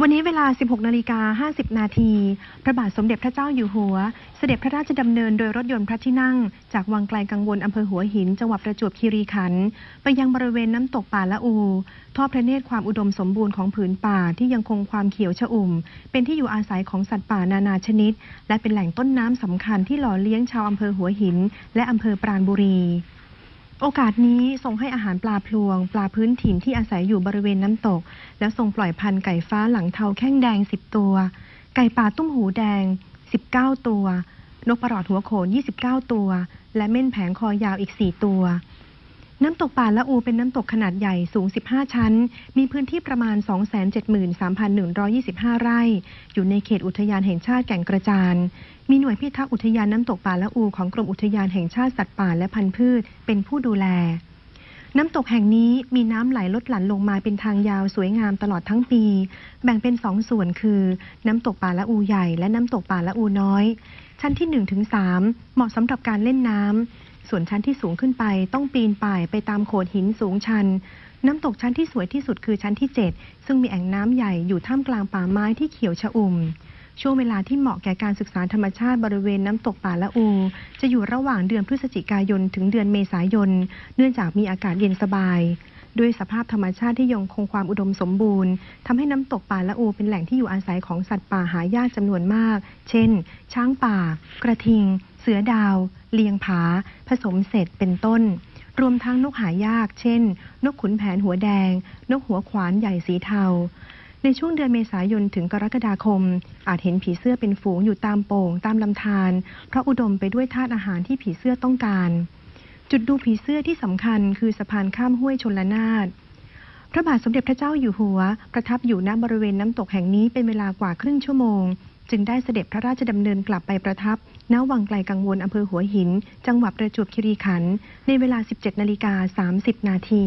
วันนี้เวลา 16 นาฬิกา 50 นาที พระบาทสมเด็จพระเจ้าอยู่หัว เสด็จพระราชดำเนินโดยรถยนต์พระที่นั่ง จากวังไกลกังวลอำเภอหัวหิน จังหวัดประจวบคีรีขันธ์ ไปยังบริเวณน้ำตกป่าละอู ทอดพระเนตรความอุดมสมบูรณ์ของผืนป่าที่ยังคงความเขียวชอุ่ม เป็นที่อยู่อาศัยของสัตว์ป่านานาชนิด และเป็นแหล่งต้นน้ำสำคัญที่หล่อเลี้ยงชาวอำเภอหัวหิน และอำเภอปราณบุรี โอกาสนี้ทรงให้อาหารปลาพลวง ปลาพื้นถิ่นที่อาศัยอยู่บริเวณน้ำตก แล้วทรงปล่อยพันธุ์ไก่ฟ้าหลังเทาแข้งแดง 10 ตัว ไก่ป่าตุ้มหูแดง 19 ตัว นกประหลอดหัวโขน 29 ตัว และเม่นแผงคอยาวอีก 4 ตัว น้ำตกป่าละอูเป็นน้ำตกขนาดใหญ่สูง 15 ชั้น มีพื้นที่ประมาณ 273,125 ไร่ อยู่ในเขตอุทยานแห่งชาติแก่งกระจาน มีหน่วยพิทักษ์อุทยานน้ำตกป่าละอูของกรมอุทยานแห่งชาติสัตว์ป่าและพันธุ์พืช เป็นผู้ดูแล น้ำตกแห่งนี้มีน้ำไหลลดหลั่นลงมาเป็นทางยาวสวยงามตลอดทั้งปี แบ่งเป็นสองส่วนคือ น้ำตกป่าละอูใหญ่และน้ำตกป่าละอูน้อย ชั้นที่1ถึง3เหมาะสำหรับการเล่นน้ำ ส่วนชั้นที่สูงขึ้นไปต้องปีนป่ายไปตามโขดหินสูงชัน น้ำตกชั้นที่สวยที่สุดคือชั้นที่ 7 ซึ่งมีแอ่งน้ำใหญ่อยู่ท่ามกลางป่าไม้ที่เขียวชอุ่ม ช่วงเวลาที่เหมาะแก่การศึกษาธรรมชาติบริเวณน้ำตกป่าละอู จะอยู่ระหว่างเดือนพฤศจิกายนถึงเดือนเมษายน เนื่องจากมีอากาศเย็นสบายด้วยสภาพธรรมชาติที่ยังคงความอุดมสมบูรณ์ทำให้น้ำตกป่าละอูเป็นแหล่งที่อยู่อาศัยของสัตว์ป่าหายากจำนวนมาก เช่น ช้างป่า กระทิง เสือดาว เลียงผา ผสมเสร็จเป็นต้น รวมทั้งนกหายาก เช่น นกขุนแผนหัวแดง นกหัวขวานใหญ่สีเทา ในช่วงเดือนเมษายนถึงกรกฎาคม อาจเห็นผีเสื้อเป็นฝูงอยู่ตามโป่งตามลำธารเพราะอุดมไปด้วยธาตุอาหารที่ผีเสื้อต้องการ จุดดูผีเสื้อที่สำคัญคือสะพานข้ามห้วยชนละนาดพระบาทสมเด็จพระเจ้าอยู่หัว ประทับอยู่ณบริเวณน้ำตกแห่งนี้เป็นเวลากว่าครึ่งชั่วโมง จึงได้เสด็จพระราชดำเนินกลับไปประทับณวังไกลกังวลอำเภอหัวหิน จังหวัดประจวบคีรีขันธ์ในเวลา 17 นาฬิกา 30 นาที